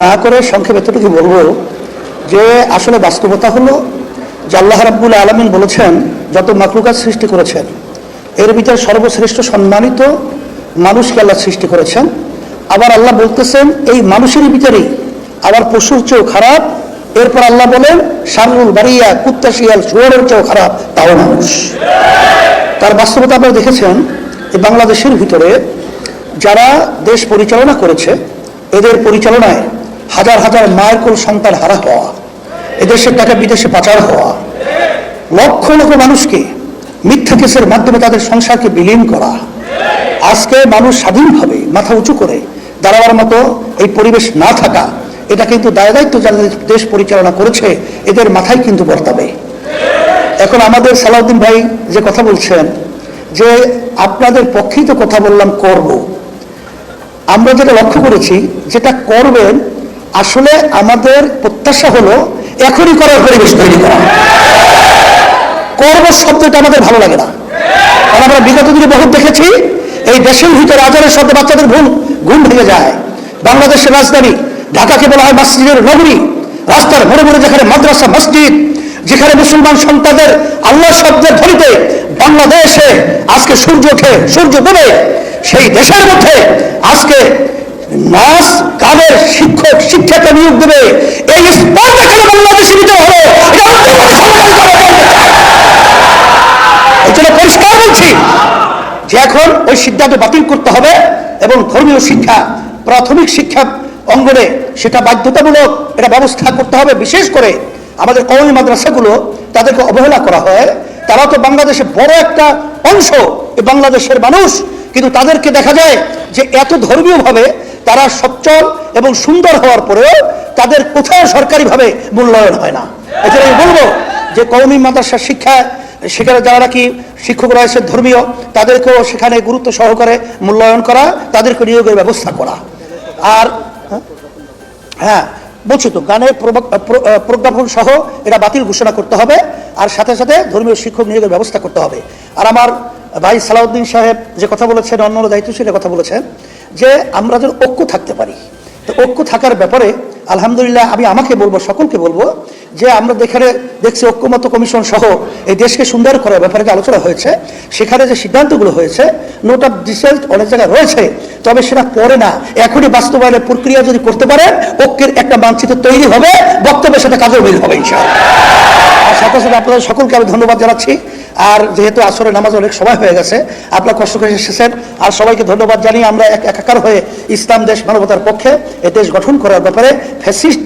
না করে সংক্ষেপে এতটুকু বলব যে আসলে বাস্তবতা হলো যে আল্লাহ রাব্বুল আলমিন বলেছেন, যত মাকলুকাত সৃষ্টি করেছেন, এর ভিতরে সর্বশ্রেষ্ঠ সম্মানিত মানুষকে আল্লাহ সৃষ্টি করেছেন। আবার আল্লাহ বলতেছেন, এই মানুষের ভিতরেই আবার পশুর চেয়েও খারাপ। এরপর আল্লাহ বলেন, শামরুল বাড়িয়া কুত্তা, শিয়াল, শুয়ারের চেয়েও খারাপ, তাও মানুষ। তার বাস্তবতা আপনারা দেখেছেন, এই বাংলাদেশের ভিতরে যারা দেশ পরিচালনা করেছে, এদের পরিচালনায় হাজার হাজার মায়ের কোল সন্তান হারা হওয়া এদেশের টাকা বিদেশে পাচার হওয়া, লক্ষ লক্ষ মানুষকে মিথ্যা কেসের মাধ্যমে তাদের সংসারকে বিলীন করা। আজকে মানুষ স্বাধীনভাবে মাথা উঁচু করে দাঁড়াবার মতো এই পরিবেশ না থাকা, এটা কিন্তু দায় দায়িত্ব যারা দেশ পরিচালনা করেছে, এদের মাথায় কিন্তু বর্তাবে। এখন আমাদের সালাউদ্দিন ভাই যে কথা বলছেন, যে আপনাদের পক্ষেই তো কথা বললাম করব। আমরা যেটা লক্ষ্য করেছি, যেটা করবেন আসলে আমাদের প্রত্যাশা হলো এখনই করার পরিবেশ তৈরি করা। করব শব্দটা আমাদের ভালো লাগে না। কারণ আমরা বিগত দিনে বহুত দেখেছি, এই দেশের ভিতরে আজানের শব্দে বাচ্চাদের ঘুম ঘুম ভেঙে যায়। বাংলাদেশের রাজধানী, ঢাকাকে বলা হয় মসজিদের নগরী। রাস্তার মোড়ে মোড়ে যেখানে মাদ্রাসা, মসজিদ, যেখানে মুসলমান সন্তানদের আল্লাহ শব্দের ধরিতে বাংলাদেশে আজকে সূর্য ওঠে, সূর্য ডুবে। সেই দেশের মধ্যে আজকে নাচ শিক্ষক নিয়োগ দেবে। এই স্পর্ধা কেন বাংলাদেশে নিতে পরিষ্কার বলছি যে এখন ওই সিদ্ধান্ত বাতিল করতে হবে এবং ধর্মীয় শিক্ষা, প্রাথমিক শিক্ষা অঙ্গনে সেটা বাধ্যতামূলক এটা ব্যবস্থা করতে হবে। বিশেষ করে আমাদের মাদ্রাসাগুলো তাদেরকে অবহেলা করা হয়। তারা তো বাংলাদেশে বড় একটা অংশ বাংলাদেশের মানুষ। কিন্তু তাদেরকে দেখা যায় যে এত ধর্মীয়ভাবে তারা সচ্ছল এবং সুন্দর হওয়ার পরেও তাদের কোথাও সরকারিভাবে মূল্যায়ন হয় না এছাড়া আমি বলব যে কওমি মাদ্রাসার শিক্ষা, সেখানে যারা নাকি শিক্ষক রয়েছে ধর্মীয়, তাদেরকেও সেখানে গুরুত্ব সহকারে মূল্যায়ন করা, তাদেরকে নিয়োগের ব্যবস্থা করা আর হ্যাঁ? বলছি তো, গানের প্রজ্ঞাপন সহ এটা বাতিল ঘোষণা করতে হবে, আর সাথে সাথে ধর্মীয় শিক্ষক নিয়োগের ব্যবস্থা করতে হবে আর আমার ভাই সালাউদ্দিন সাহেব যে কথা বলেছেন, অন্য দায়িত্বশীল কথা বলেছেন, যে আমরা যেন ঐক্য থাকতে পারি। তো ঐক্য থাকার ব্যাপারে আলহামদুলিল্লাহ আমি আমাকে বলব, সকলকে বলব, যে আমরা দেখানে দেখছি ঐক্যমত কমিশন সহ এই দেশকে সুন্দর করার ব্যাপারে যে আলোচনা হয়েছে, সেখানে যে সিদ্ধান্তগুলো হয়েছে, নোট অফ ডিসেল্ট অনেক জায়গায় রয়েছে, তবে সেটা পরে না। এখনই বাস্তবায়নের প্রক্রিয়া যদি করতে পারেন, ঐক্যের একটা মানচিত্র তৈরি হবে, বক্তব্যের সাথে কাজও বের হবে, ইনশাআল্লাহ। আর সাথে সাথে আপনাদের সকলকে আমি ধন্যবাদ জানাচ্ছি। আর যেহেতু আসরের নামাজ অনেক সময় হয়ে গেছে, আপনার কষ্ট করে এসেছেন। আর সবাইকে ধন্যবাদ জানিয়ে আমরা এক একাকার হয়ে ইসলাম দেশ মানবতার পক্ষে এ দেশ গঠন করার ব্যাপারে ফ্যাসিস্ট